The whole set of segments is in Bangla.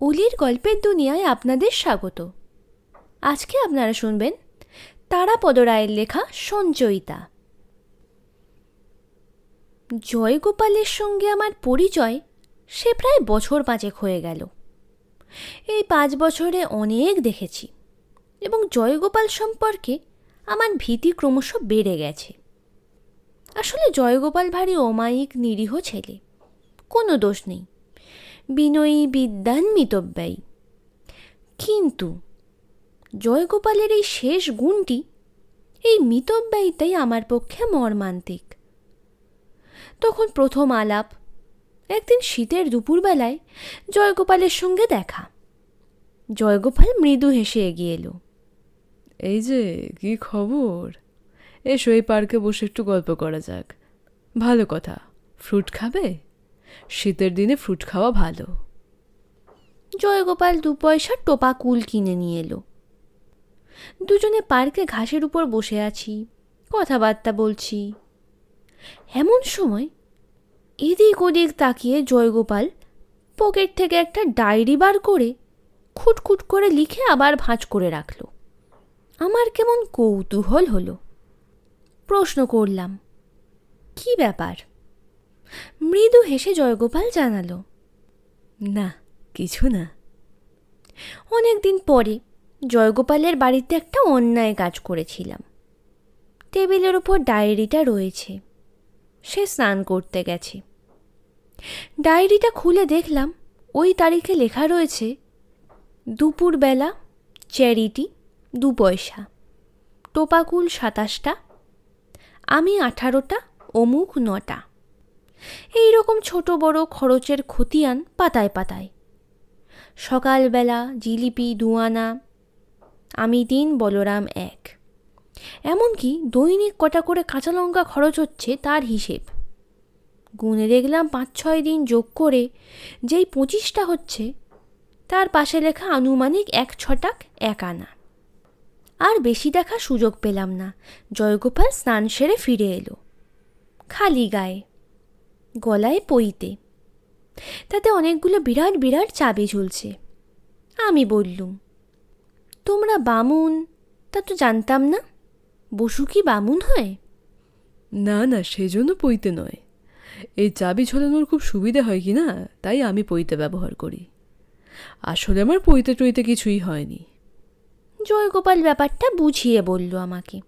অলির গল্পের দুনিয়ায় আপনাদের স্বাগত। আজকে আপনারা শুনবেন তারাপদ রায়ের লেখা সঞ্চয়িতা। জয়গোপালের সঙ্গে আমার পরিচয় সে প্রায় বছর পাঁচেক হয়ে গেল। এই পাঁচ বছরে অনেক দেখেছি এবং জয়গোপাল সম্পর্কে আমার ভীতি ক্রমশ বেড়ে গেছে। আসলে জয়গোপাল ভারী অমায়িক, নিরীহ ছেলে, কোনো দোষ নেই। বিনয়ী বিদ্যান মিতব্যয়ী। কিন্তু জয়গোপালের এই শেষ গুণটি, এই মিতব্যয়িতাই আমার পক্ষে মর্মান্তিক। তখন প্রথম আলাপ, একদিন শীতের দুপুরবেলায় জয়গোপালের সঙ্গে দেখা। জয়গোপাল মৃদু হেসে এগিয়ে এলো। এই যে, কি খবর? এসো এই পার্কে বসে একটু গল্প করা যাক। ভালো কথা, ফ্রুট খাবে? শীতের দিনে ফ্রুট খাওয়া ভালো। জয়গোপাল দু পয়সার টোপা কুল কিনে নিয়ে এলো। দুজনে পার্কে ঘাসের উপর বসে আছি, কথাবার্তা বলছি। এমন সময় এদিক ওদিক তাকিয়ে জয়গোপাল পকেট থেকে একটা ডায়েরি বার করে খুটখুট করে লিখে আবার ভাঁজ করে রাখল। আমার কেমন কৌতূহল হলো। প্রশ্ন করলাম, কি ব্যাপার? মৃদু হেসে জয়গোপাল জানালো, না, কিছু না। অনেক দিন পরে জয়গোপালের বাড়িতে একটা অন্যায় কাজ করেছিলাম। টেবিলের ওপর ডায়েরিটা রয়েছে, সে স্নান করতে গেছে। ডায়েরিটা খুলে দেখলাম, ওই তারিখে লেখা রয়েছে, দুপুরবেলা চ্যারিটি দু পয়সা, টোপাকুল সাতাশটা, আমি আঠারোটা, অমুক নটা। এই রকম ছোট বড় খরচের খতিয়ান পাতায় পাতায়। সকালবেলা জিলিপি দুয়ানা আমি দিন বলরাম এক। এমনকি দৈনিক কটা করে কাঁচা লঙ্কা খরচ হচ্ছে তার হিসেব। গুনে দেখলাম পাঁচ, ছয় দিন যোগ করে যেই পঁচিশটা হচ্ছে, তার পাশে লেখা আনুমানিক এক ছটাক এক আনা। আর বেশি দেখার সুযোগ পেলাম না। জয়গোপাল স্নান সেরে ফিরে এলো। খালি গায়ে গলায় পইতে। তাতে অনেকগুলো বিরাট বিরাট চাবি ঝুলছে। আমি বললুম তোমরা বামুন? তা তো জানতাম না। বসু কি বামুন হয়? না না সেজন্য পইতে নয়। এই চাবি ঝোলানোর খুব সুবিধে হয় কি না তাই আমি পইতে ব্যবহার করি। আসলে আমার পইতে টইতে কিছুই হয়নি। জয়গোপাল ব্যাপারটা বুঝিয়ে বলল আমাকে।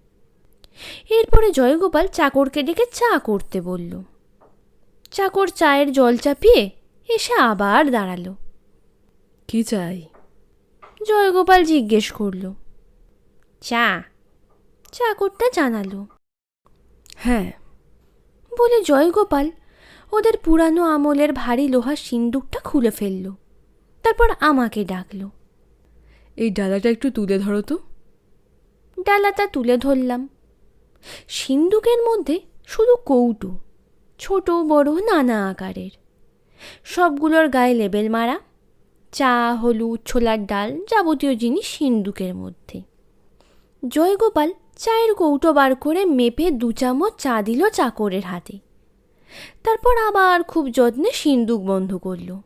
এরপরে জয়গোপাল চাকরকে ডেকে চা করতে বলল। চাকর চায়ের জল চাপিয়ে এসে আবার দাঁড়াল। কি চাই? জয়গোপাল জিজ্ঞেস করল। চা। চাকরটা জানালো। হ্যাঁ। বলে জয়গোপাল ওদের পুরানো আমলের ভারী লোহার সিন্দুকটা খুলে ফেলল। তারপর আমাকে ডাকলো। এই ডালাটা একটু তুলে ধরো তো। ডালাটা তুলে ধরলাম। সিন্দুকের মধ্যে শুধু কৌটো। ছোট বড় নানা আকারের। সবগুলোর গায়ে লেবেল মারা, চা, হলুদ, ছোলার ডাল যাবতীয় জিনিস সিন্দুকের মধ্যে। জয়গোপাল চায়ের কৌটো বার করে মেপে দু চামচ চা দিল চাকরের হাতে। তারপর আবার খুব যত্নে সিন্দুক বন্ধ করল।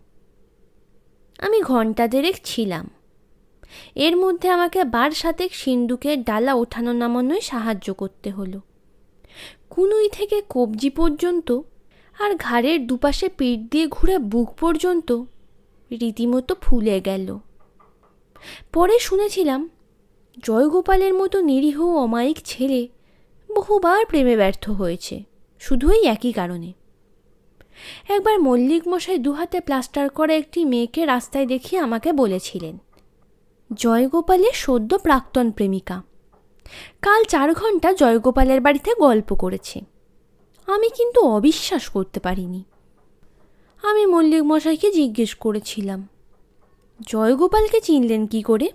আমি ঘণ্টা দেড়েক ছিলাম। এর মধ্যে আমাকে বার সাতেক সিন্দুকের ডালা ওঠানো নামানোয় সাহায্য করতে হলো। কুনুই থেকে কবজি পর্যন্ত আর ঘাড়ের দুপাশে পিঠ দিয়ে ঘুরে বুক পর্যন্ত রীতিমতো ফুলে গেল। পরে শুনেছিলাম, জয়গোপালের মতো নিরীহ অমায়িক ছেলে বহুবার প্রেমে ব্যর্থ হয়েছে, শুধু এই একই কারণে। একবার মল্লিক মশাই দুহাতে প্লাস্টার করে একটি মেয়েকে রাস্তায় দেখিয়ে আমাকে বলেছিলেন, জয়গোপালের সদ্য প্রাক্তন প্রেমিকা। কাল চার ঘণ্টা জয়গোপালের বাড়িতে গল্প করেছে। আমি কিন্তু অবিশ্বাস করতে পারিনি। আমি মল্লিক মশাইকে জিজ্ঞেস করেছিলাম জয়গোপালকে চিনলেন কি করে?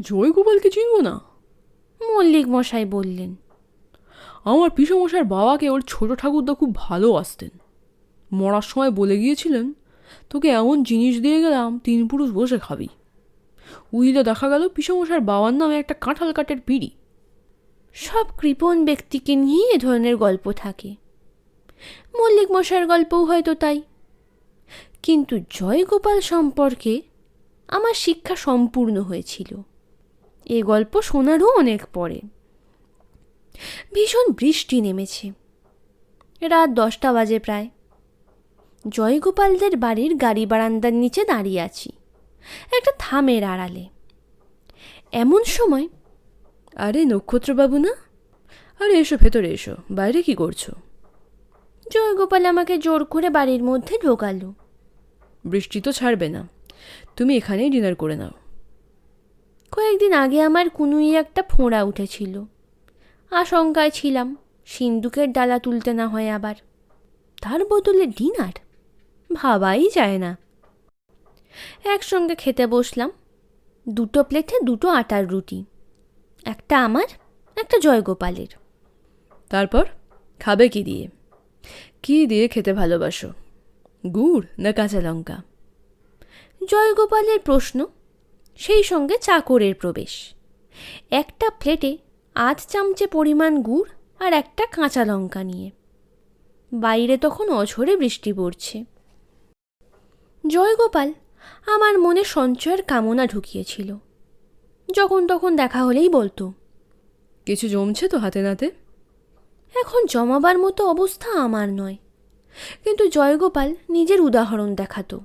জয়গোপালকে চিনব না? মল্লিক মশাই বললেন আমার পিসমশার বাবাকে ওর ছোট ঠাকুরদা খুব ভালো আসতেন। মরার সময় বলে গিয়েছিলেন তোকে এমন জিনিস দিয়ে গেলাম তিন পুরুষ বসে খাবি। উইলে দেখা গেল পিসমশার বাবার নামে একটা কাঁঠাল কাঠের পিড়ি সব কৃপণ ব্যক্তিকে নিয়ে এ ধরনের গল্প থাকে। মল্লিক মশাইয়ের গল্পও হয়তো তাই। কিন্তু জয়গোপাল সম্পর্কে আমার শিক্ষা সম্পূর্ণ হয়েছিল। এ গল্প শোনারও অনেক পরে। ভীষণ বৃষ্টি নেমেছে। রাত দশটা বাজে প্রায়। জয়গোপালদের বাড়ির গাড়ি বারান্দার নিচে দাঁড়িয়ে আছি। একটা থামের আড়ালে। এমন সময়, আরে, নক্ষত্রবাবু না? আরে, এসো, ভেতরে এসো, বাইরে কি করছ? জয়গোপাল আমাকে জোর করে বাড়ির মধ্যে ঢোকালো। বৃষ্টি তো ছাড়বে না, তুমি এখানেই ডিনার করে নাও। কয়েকদিন আগে আমার কুনুই একটা ফোঁড়া উঠেছিল। আশঙ্কায় ছিলাম সিন্দুকের ডালা তুলতে না হয় আবার। তার বদলে ডিনার? ভাবাই যায় না। একসঙ্গে খেতে বসলাম। দুটো প্লেটে দুটো আটার রুটি একটা আমার একটা জয়গোপালের। তারপর খাবে কি দিয়ে? কি দিয়ে খেতে ভালোবাসো? গুড় না কাঁচা লঙ্কা? জয়গোপালের প্রশ্ন সেই সঙ্গে চাকরের প্রবেশ। একটা প্লেটে আধ চামচে পরিমাণ গুড় আর একটা কাঁচা লঙ্কা নিয়ে। বাইরে তখন অঝরে বৃষ্টি পড়ছে। জয়গোপাল আমার মনে সঞ্চয়ের কামনা ঢুকিয়েছিল। যখন তখন দেখা হলেই বলতো কিছু জমছে তো হাতে নাতে? এখন জমাবার মতো অবস্থা আমার নয়। কিন্তু জয়গোপাল নিজের উদাহরণ দেখাতো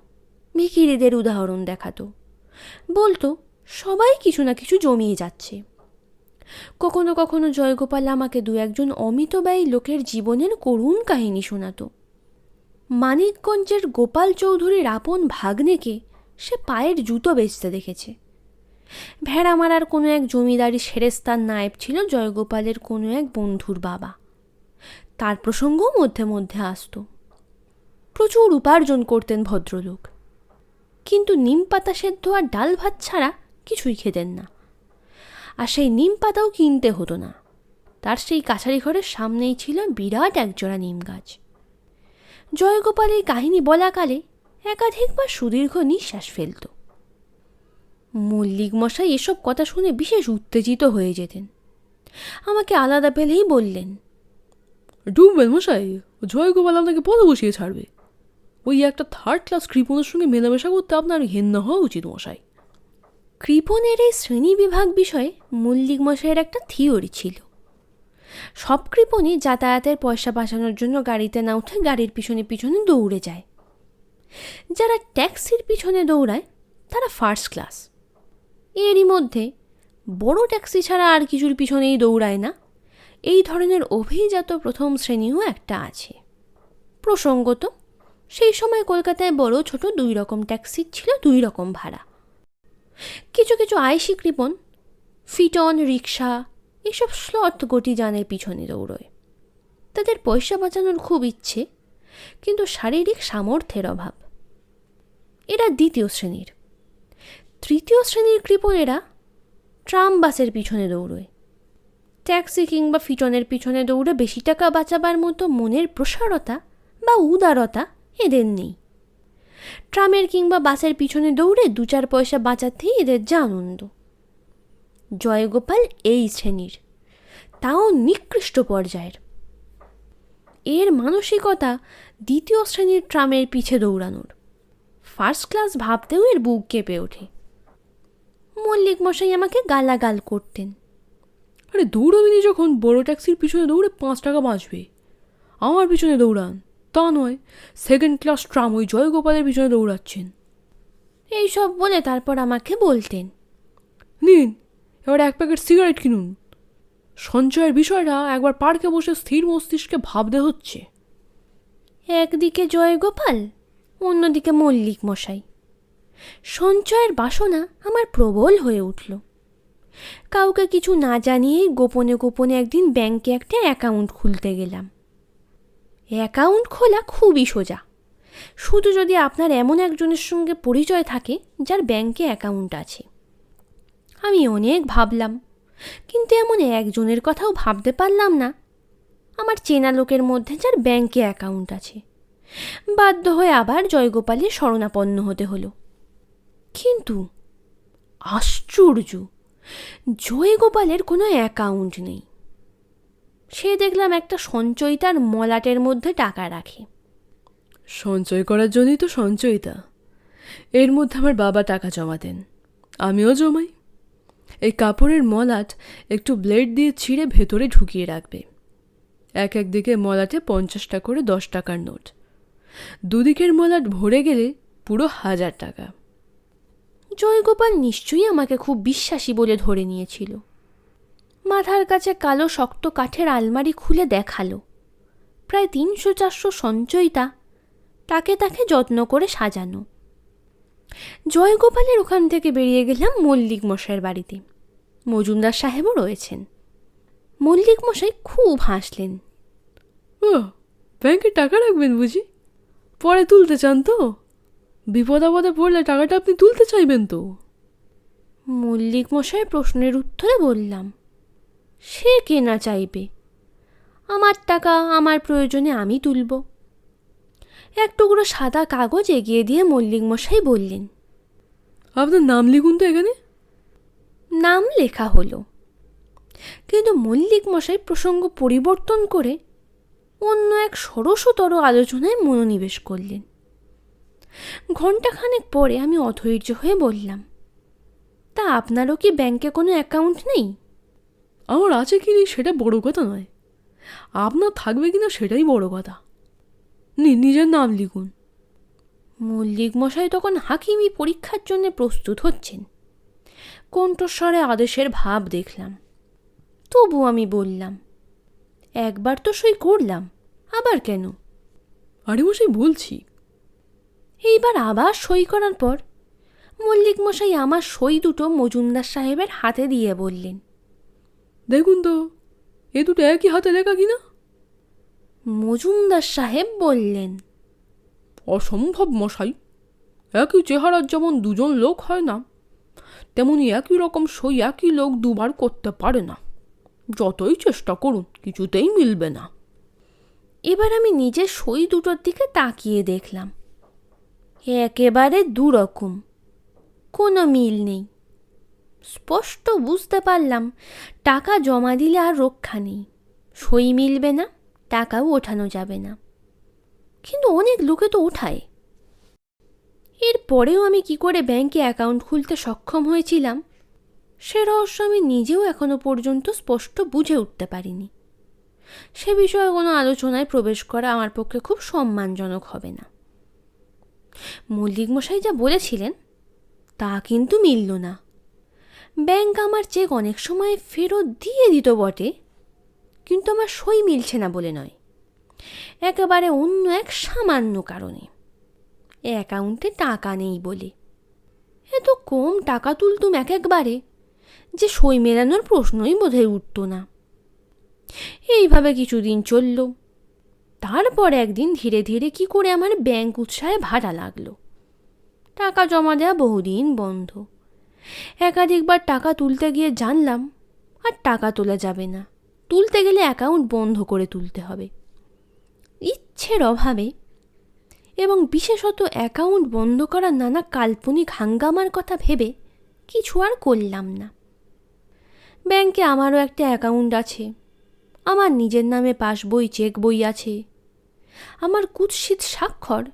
ভিখিরিদের উদাহরণ দেখাতো। বলতো সবাই কিছু না কিছু জমিয়ে যাচ্ছে। কখনো কখনো জয়গোপাল আমাকে দু একজন অমিতব্যয়ী লোকের জীবনের করুণ কাহিনী শোনাতো। মানিকগঞ্জের গোপাল চৌধুরীর আপন ভাগ্নেকে সে পায়ের জুতো বেচতে দেখেছে। ভেড়ামারার কোনো এক জমিদারি সেরেস্তার নায়েব ছিল জয়গোপালের কোনো এক বন্ধুর বাবা। তার প্রসঙ্গও মধ্যে মধ্যে আসতো। প্রচুর উপার্জন করতেন ভদ্রলোক। কিন্তু নিম পাতা সেদ্ধ আর ডাল ভাত ছাড়া কিছুই খেতেন না। আর সেই নিম পাতাও কিনতে হতো না। তার সেই কাছারি ঘরের সামনেই ছিল বিরাট একজোড়া নিম গাছ। জয়গোপাল এই কাহিনী বলাকালে একাধিকবার সুদীর্ঘ নিঃশ্বাস ফেলত। মল্লিক মশাই এসব কথা শুনে বিশেষ উত্তেজিত হয়ে যেতেন। আমাকে আলাদা পেলেই বললেন ডুববেন মশাই, জয়গোপাল আপনাকে পথে বসিয়ে ছাড়বে। ওই একটা থার্ড ক্লাস কৃপণের সঙ্গে মেলামেশা করতে আপনার ঘেন্না হওয়া উচিত মশাই। কৃপণের এই শ্রেণি বিভাগ বিষয়ে মল্লিক মশাইয়ের একটা থিওরি ছিল। সব কৃপণই যাতায়াতের পয়সা বাঁচানোর জন্য গাড়িতে না উঠে গাড়ির পিছনে পিছনে দৌড়ে যায়। যারা ট্যাক্সির পিছনে দৌড়ায়, তারা ফার্স্ট ক্লাস এরই মধ্যে বড় ট্যাক্সি ছাড়া আর কিছুর পিছনেই দৌড়ায় না। এই ধরনের অভিজাত প্রথম শ্রেণীও একটা আছে। প্রসঙ্গত, সেই সময় কলকাতায় বড় ছোট দুই রকম ট্যাক্সি ছিল দুই রকম ভাড়া। কিছু কিছু আয়সি কৃপণ, ফিটন, রিক্সা এসব স্লট গতি যানের পিছনে দৌড়য়। তাদের পয়সা বাঁচানোর খুব ইচ্ছে, কিন্তু শারীরিক সামর্থ্যের অভাব। এরা দ্বিতীয় শ্রেণির। তৃতীয় শ্রেণির কৃপণেরা ট্রাম বাসের পিছনে দৌড়য়। ট্যাক্সি কিংবা ফিটনের পিছনে দৌড়ে বেশি টাকা বাঁচাবার মতো মনের প্রসারতা বা উদারতা এদের নেই। ট্রামের কিংবা বাসের পিছনে দৌড়ে দু চার পয়সা বাঁচাতেই এদের যা আনন্দ। জয়গোপাল এই শ্রেণির। তাও নিকৃষ্ট পর্যায়ের। এর মানসিকতা দ্বিতীয় শ্রেণির ট্রামের পিছে দৌড়ানোর। ফার্স্ট ক্লাস ভাবতেও এর বুক কেঁপে ওঠে। মল্লিক মশাই আমাকে গালাগাল করতেন। আরে দৌড়াবিনি যখন বড় ট্যাক্সির পিছনে দৌড়ে পাঁচ টাকা বাঁচবে। আমার পিছনে দৌড়ান। তা নয় সেকেন্ড ক্লাস ট্রাম ওই জয়গোপালের পিছনে দৌড়াচ্ছেন। এইসব বলে তারপর আমাকে বলতেন। নিন এবার এক প্যাকেট সিগারেট কিনুন। সঞ্চয়ের বিষয়টা একবার পার্কে বসে স্থির মস্তিষ্কে ভাবতে হচ্ছে। একদিকে জয়গোপাল, অন্যদিকে মল্লিক মশাই। সঞ্চয়ের বাসনা আমার প্রবল হয়ে উঠল। কাউকে কিছু না জানিয়েই গোপনে গোপনে একদিন ব্যাংকে একটা অ্যাকাউন্ট খুলতে গেলাম। অ্যাকাউন্ট খোলা খুবই সোজা। শুধু যদি আপনার এমন একজনের সঙ্গে পরিচয় থাকে যার ব্যাংকে অ্যাকাউন্ট আছে। আমি অনেক ভাবলাম। কিন্তু এমন একজনের কথাও ভাবতে পারলাম না। আমার চেনা লোকের মধ্যে যার ব্যাংকে অ্যাকাউন্ট আছে। বাধ্য হয়ে আবার জয়গোপালের শরণাপন্ন হতে হলো। কিন্তু আশ্চর্য! জয়গোপালের কোনো অ্যাকাউন্ট নেই। সে দেখলাম একটা সঞ্চয়িতার মলাটের মধ্যে টাকা রাখে। সঞ্চয় করার জন্যই তো সঞ্চয়িতা। এর মধ্যে আমার বাবা টাকা জমাতেন। আমিও জমাই। এই কাপড়ের মলাট একটু ব্লেড দিয়ে ছিঁড়ে ভেতরে ঢুকিয়ে রাখবে। এক এক দিকে মলাটে পঞ্চাশটা করে দশ টাকার নোট। দুদিকের মলাট ভরে গেলে পুরো হাজার টাকা। জয়গোপাল নিশ্চয়ই আমাকে খুব বিশ্বাসী বলে ধরে নিয়েছিল। মাথার কাছে কালো শক্ত কাঠের আলমারি খুলে দেখাল। প্রায় তিনশো চারশো সঞ্চয়িতা তাকে তাকে যত্ন করে সাজানো। জয়গোপালের ওখান থেকে বেরিয়ে গেলাম মল্লিক মশাইয়ের বাড়িতে। মজুমদার সাহেবও রয়েছেন। মল্লিক মশাই খুব হাসলেন। ও ব্যাংকে টাকা রাখবেন বুঝি? পরে তুলতে চান তো? বিপদ আপদে পড়লে টাকাটা আপনি তুলতে চাইবেন তো? মল্লিক মশাইয়ের প্রশ্নের উত্তরে বললাম সে কে না চাইবে? আমার টাকা আমার প্রয়োজনে আমি তুলব। এক টুকরো সাদা কাগজ এগিয়ে দিয়ে মল্লিক মশাই বললেন আপনার নাম লিখুন তো এখানে। নাম লেখা হলো। কিন্তু মল্লিক মশাই প্রসঙ্গ পরিবর্তন করে অন্য এক সরসতর আলোচনায় মনোনিবেশ করলেন। ঘণ্টাখানেক পরে আমি অধৈর্য হয়ে বললাম তা আপনারও কি ব্যাংকে কোনো অ্যাকাউন্ট নেই? আমার আছে কি নেই সেটা বড় কথা নয়। আপনার থাকবে কিনা সেটাই বড় কথা। নিজের নাম লিখুন। মল্লিক মশাই তখন হাকিমি পরীক্ষার জন্য প্রস্তুত হচ্ছেন। কণ্ঠস্বরে আদেশের ভাব দেখলাম। তবু আমি বললাম একবার তো সই করলাম আবার কেন? আরে মশাই বলছি। এইবার আবার সই করার পর মল্লিক মশাই আমার সই দুটো মজুমদার সাহেবের হাতে দিয়ে বললেন দেখুন তো এ দুটো একই হাতে লেখা কিনা? মজুমদার সাহেব বললেন অসম্ভব মশাই একই চেহারার যেমন দুজন লোক হয় না তেমনি একই রকম সই একই লোক দুবার করতে পারে না। যতই চেষ্টা করুন কিছুতেই মিলবে না। এবার আমি নিজের সই দুটোর দিকে তাকিয়ে দেখলাম। একেবারে দুরকম কোনো মিল নেই। স্পষ্ট বুঝতে পারলাম টাকা জমা দিলে আর রক্ষা নেই। সই মিলবে না। টাকাও ওঠানো যাবে না। কিন্তু অনেক লোকে তো ওঠায়। এরপরেও আমি কি করে ব্যাংকে অ্যাকাউন্ট খুলতে সক্ষম হয়েছিলাম, সে রহস্য আমি নিজেও এখনও পর্যন্ত স্পষ্ট বুঝে উঠতে পারিনি। সে বিষয়ে কোনো আলোচনায় প্রবেশ করা আমার পক্ষে খুব সম্মানজনক হবে না। মল্লিক মশাই যা বলেছিলেন, তা কিন্তু মিলল না। ব্যাংক আমার চেক অনেক সময় ফেরত দিয়ে দিত বটে কিন্তু আমার সই মিলছে না বলে নয়। একেবারে অন্য এক সামান্য কারণে। অ্যাকাউন্টে টাকা নেই বলে। এত কম টাকা তুলতুম এক একবারে যে সই মেলানোর প্রশ্নই বোধহয় উঠত না। এইভাবে কিছুদিন চলল। তারপর একদিন ধীরে ধীরে কি করে আমার ব্যাংক উৎসাহে ভাড়া লাগল। টাকা জমা দেওয়া বহুদিন বন্ধ। একাধিকবার টাকা তুলতে গিয়ে জানলাম, আর টাকা তোলা যাবে না। তুলতে গেলে অ্যাকাউন্ট বন্ধ করে তুলতে হবে। ইচ্ছের অভাবে এবং বিশেষত অ্যাকাউন্ট বন্ধ করার নানা কাল্পনিক হাঙ্গামার কথা ভেবে কিছু আর করলাম না। ব্যাংকে আমারও একটা অ্যাকাউন্ট আছে। আমার নিজের নামে পাসবই চেক বই আছে। আমার কুৎসিত স্বাক্ষর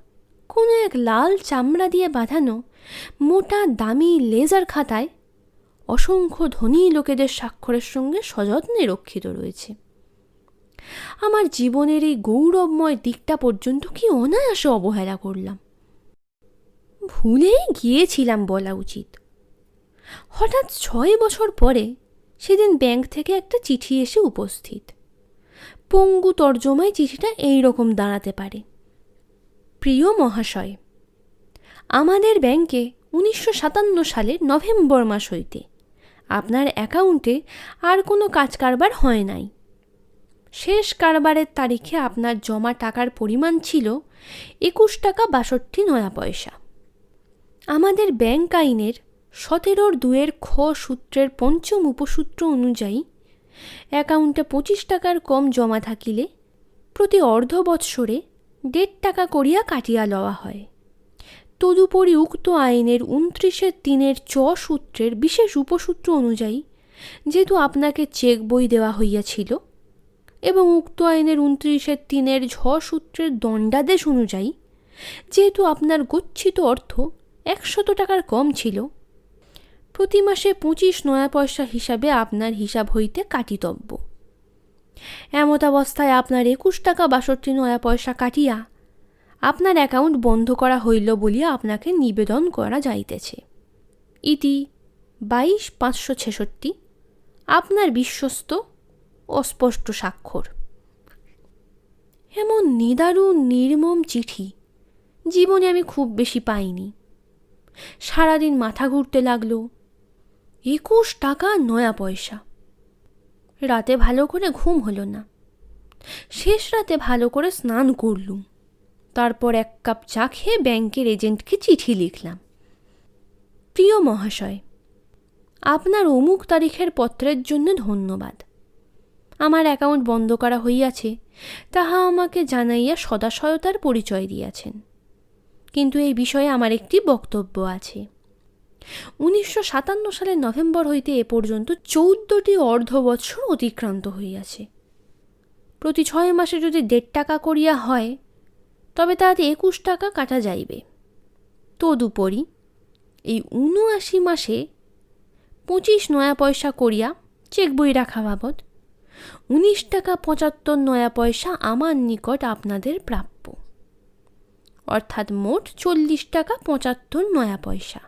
কোনো এক লাল চামড়া দিয়ে বাঁধানো মোটা দামি লেজার খাতায় অসংখ্য ধনী লোকেদের স্বাক্ষরের সঙ্গে সযত্নে রক্ষিত রয়েছে। আমার জীবনের এই গৌরবময় দিকটা পর্যন্ত কি অনায়াসে অবহেলা করলাম? ভুলেই গিয়েছিলাম বলা উচিত। হঠাৎ ছয় বছর পরে সেদিন ব্যাংক থেকে একটা চিঠি এসে উপস্থিত। পঙ্গু তর্জমায় চিঠিটা এই রকম দাঁড়াতে পারে। প্রিয় মহাশয়, আমাদের ব্যাংকে উনিশশো সাতান্ন সালের নভেম্বর মাস হইতে আপনার অ্যাকাউন্টে আর কোনো কাজ কারবার হয় নাই। শেষ কারবারের তারিখে আপনার জমা টাকার পরিমাণ ছিল একুশ টাকা বাষট্টি নয়া পয়সা। আমাদের ব্যাংক আইনের সতেরোর দুয়ের খ সূত্রের পঞ্চম উপসূত্র অনুযায়ী অ্যাকাউন্টে পঁচিশ টাকার কম জমা থাকিলে প্রতি অর্ধ বৎসরে দেড় টাকা করিয়া কাটিয়া লওয়া হয়। তদুপরি উক্ত আইনের উনত্রিশের তিনের চ সূত্রের বিশেষ উপসূত্র অনুযায়ী, যেহেতু আপনাকে চেক বই দেওয়া হইয়াছিল এবং উক্ত আইনের উনত্রিশের তিনের ঝ সূত্রের দণ্ডাদেশ অনুযায়ী, যেহেতু আপনার গচ্ছিত অর্থ একশত টাকার কম ছিল, প্রতি মাসে পঁচিশ নয়া পয়সা হিসাবে আপনার হিসাব হইতে কাটিতব্য। এমতাবস্থায় আপনার একুশ টাকা বাষট্টি নয়া পয়সা কাটিয়া আপনার অ্যাকাউন্ট বন্ধ করা হইল বলিয়া আপনাকে নিবেদন করা যাইতেছে। ইতি বাইশ পাঁচশো ছেষট্টি। আপনার বিশ্বস্ত অস্পষ্ট স্বাক্ষর। এমন নিদারুণ নির্মম চিঠি জীবনে আমি খুব বেশি পাইনি। সারাদিন মাথা ঘুরতে লাগল। একুশ টাকা নয়া পয়সা। রাতে ভালো করে ঘুম হলো না। শেষ রাতে ভালো করে স্নান করলুম। তারপর এক কাপ চা খেয়ে ব্যাংকের এজেন্টকে চিঠি লিখলাম। প্রিয় মহাশয়, আপনার অমুক তারিখের পত্রের জন্য ধন্যবাদ। আমার অ্যাকাউন্ট বন্ধ করা হইয়াছে, তাহা আমাকে জানাইয়া সদাশয়তার পরিচয় দিয়াছেন। কিন্তু এই বিষয়ে আমার একটি বক্তব্য আছে। উনিশশো সাতান্ন সালের নভেম্বর হইতে এ পর্যন্ত চৌদ্দটি অর্ধ বৎসর অতিক্রান্ত হইয়াছে। প্রতি ছয় মাসে যদি দেড় টাকা করিয়া হয় তবে তাহাতে একুশ টাকা কাটা যাইবে। তদুপরি এই উনআশি মাসে পঁচিশ নয়া পয়সা করিয়া চেক বই রাখা বাবদ উনিশ টাকা পঁচাত্তর নয়া পয়সা আমার নিকট আপনাদের প্রাপ্য। অর্থাৎ মোট চল্লিশ টাকা পঁচাত্তর নয়া পয়সা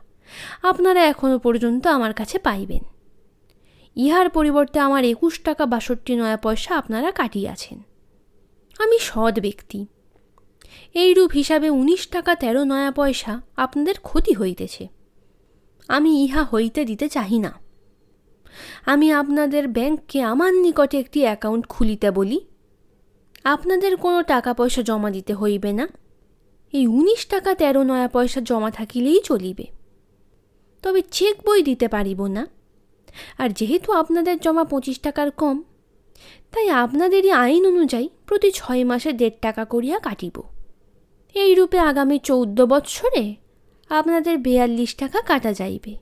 আপনারা এখনও পর্যন্ত আমার কাছে পাইবেন। ইহার পরিবর্তে আমার একুশ টাকা বাষট্টি নয়া পয়সা আপনারা কাটিয়াছেন। আমি সৎ ব্যক্তি। এইরূপ হিসাবে উনিশ টাকা তেরো নয়া পয়সা আপনাদের ক্ষতি হইতেছে। আমি ইহা হইতে দিতে চাহি না। আমি আপনাদের ব্যাংককে আমার নিকটে একটি অ্যাকাউন্ট খুলিতে বলি। আপনাদের কোনো টাকা পয়সা জমা দিতে হইবে না। এই উনিশ টাকা তেরো নয়া পয়সা জমা থাকিলেই চলিবে। তবে চেক বই দিতে পারিব না। আর যেহেতু আপনাদের জমা পঁচিশ টাকার কম, তাই আপনাদেরই আইন অনুযায়ী প্রতি ছয় মাসে দেড় টাকা করিয়া কাটিব। এইরূপে আগামী চৌদ্দ বৎসরে আপনাদের বেয়াল্লিশ টাকা কাটা যাইবে।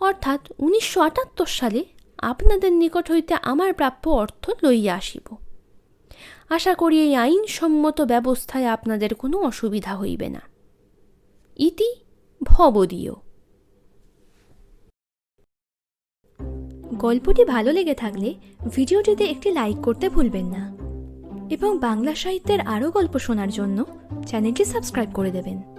অর্থাৎ উনিশশো আটাত্তর সালে আপনাদের নিকট হইতে আমার প্রাপ্য অর্থ লইয়া আসিব। আশা করি এই আইনসম্মত ব্যবস্থায় আপনাদের কোনো অসুবিধা হইবে না। ইতি ভবদীয়। গল্পটি ভালো লেগে থাকলে ভিডিওটিতে একটি লাইক করতে ভুলবেন না। এবং বাংলা সাহিত্যের আরও গল্প শোনার জন্য চ্যানেলটি সাবস্ক্রাইব করে দেবেন।